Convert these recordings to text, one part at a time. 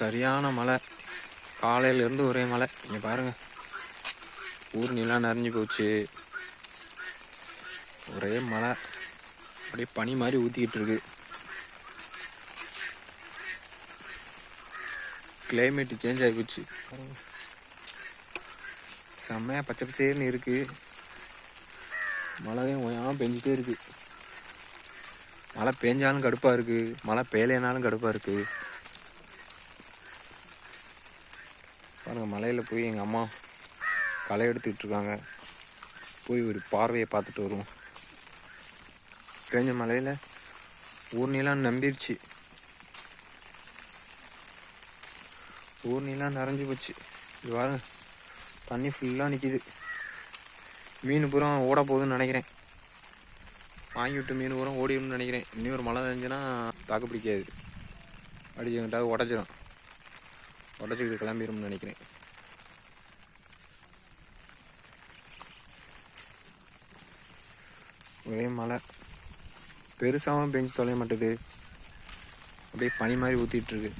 சரியான மழை. காலையிலேருந்து ஒரே மழை. இங்கே பாருங்கள் ஊர் நிலம் நிறைஞ்சு போச்சு. ஒரே மழை. அப்படியே பனி மாதிரி ஊற்றிக்கிட்டு இருக்கு. கிளைமேட் சேஞ்ச் ஆகி போச்சு. செம்மையாக பச்சை பச்சைன்னு இருக்கு. மழையும் ஓயாம பெஞ்சிட்டே இருக்கு. மழை பெஞ்சாலும் கடுப்பாக இருக்குது மழை பெய்யலைனாலும் கடுப்பாக இருக்குது பாருங்கள் மலையில் போய் எங்கள் அம்மா களை எடுத்துக்கிட்டு இருக்காங்க. போய் ஒரு பார்வையை பார்த்துட்டு வருவோம். பெஞ்ச மலையில் ஊர்னிலாம் நம்பிருச்சு. ஊர்னிலாம் நிறைஞ்சு போச்சு. இது பாருங்க தண்ணி ஃபுல்லாக நிற்கிது மீன் பூரா ஓட போகுதுன்னு நினைக்கிறேன். வாங்கி விட்டு மீன் பூரா ஓடிடும்னு நினைக்கிறேன். இன்னும் ஒரு மழை நினைஞ்சுன்னா தாக்கு பிடிக்காது. அடிச்சுக்கிட்டாவது உடச்சிரும். உடச்சிக்கிட்டு கிளம்பிடும்னு நினைக்கிறேன். ஒரே மழை. பெருசாகவும் பெஞ்சு தொலைய மாட்டேது. அப்படியே பனி மாதிரி ஊற்றிட்டு இருக்கு.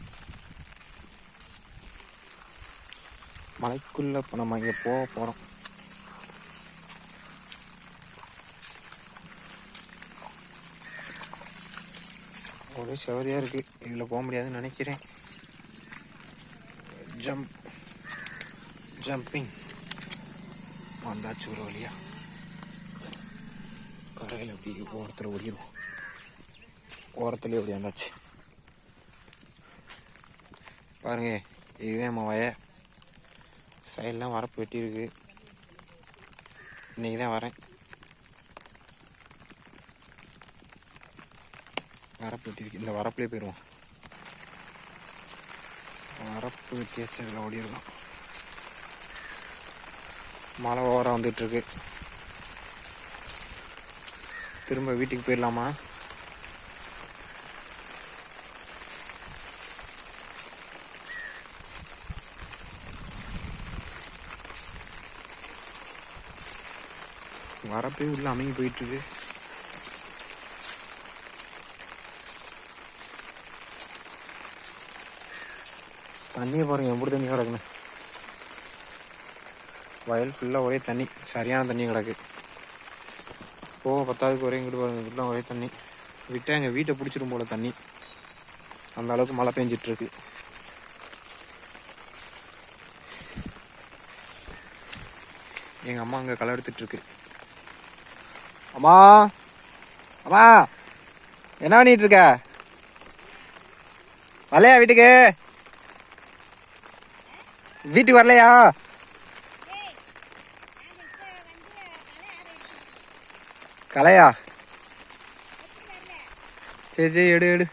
மலைக்குள்ள இப்போ நம்ம இங்கே போக போகிறோம் ஒரே சவதியாக இருக்கு. இதில் போக முடியாதுன்னு நினைக்கிறேன். ஜம்ப் ஜம்பிங் வந்தாச்சு ஒரு வழியா கரையில் அப்படி ஓரத்தில் ஓடிடுவோம் ஓரத்துலேயே ஓடியாந்தாச்சு பாருங்க இதுதான் நம்ம வய சைடெலாம் வரப்பு வெட்டியிருக்கு இன்றைக்கி தான் வரேன் வரப்பு வெட்டியிருக்கு இந்த வரப்புலேயே போயிடுவோம் வரப்பு வெட்டியாச்சு அதில் ஓடிடலாம் மழை ஓரம் வந்துட்டுருக்கு. திரும்ப வீட்டுக்கு போயிடலாமா? வரப்பே உள்ள அமைங்கி போயிட்டுருக்கு. தண்ணியை பாருங்கள் எப்படி தண்ணி கிடக்குன்னு வயல் ஃபுல்லாக ஒரே தண்ணி சரியான தண்ணி கிடக்கு. போக பத்தாவதுக்கு ஒரே இங்கிட்டு பாருங்க ஃபுல்லாக ஒரே தண்ணி. விட்டால் எங்கள் வீட்டை பிடிச்சிரும் போல தண்ணி. அந்த அளவுக்கு மழை பெஞ்சிட்ருக்கு. எங்கள் அம்மா அங்கே களை எடுத்துட்ருக்கு. அம்மா! அம்மா! என்ன பண்ணிகிட்ருக்க வலையா வரலையா வீட்டுக்கு? வீட்டுக்கு வரலையா? கலையா? சரி சரி எடு எடு.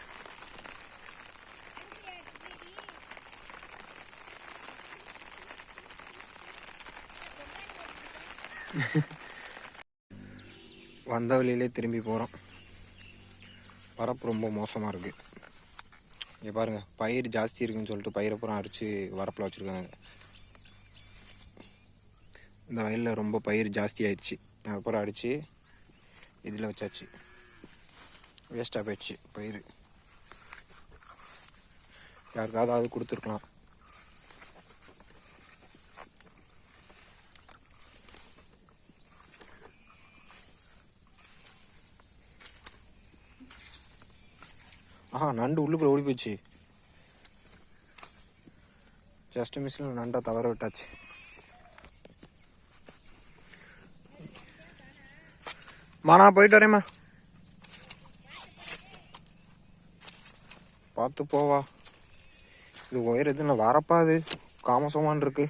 வந்த வழியிலே திரும்பி போகிறோம் வரப்பு ரொம்ப மோசமாக இருக்குது இங்கே பாருங்கள் பயிர் ஜாஸ்தி இருக்குன்னு சொல்லிட்டு பயிரை பூரா அரிச்சு வரப்பில் வச்சுருக்காங்க. இந்த வயலில் ரொம்ப பயிர் ஜாஸ்தி ஆயிடுச்சு. அதுக்கப்புறம் அடித்து இதில் வச்சாச்சு. வேஸ்ட்டாக போயிடுச்சு பயிர் யாருக்காவது அது கொடுத்துருக்கலாம். ஆஹா நண்டு உள்ளுக்குள்ளே ஓடி போச்சு ஜஸ்ட் மிஸ்ஸில் நண்டை தவற விட்டாச்சு. மானா போயிட்டு வரேம்மா பார்த்து போவா இது ஒயர் எதுனா வரப்பா அது. காமசமான் இருக்கு.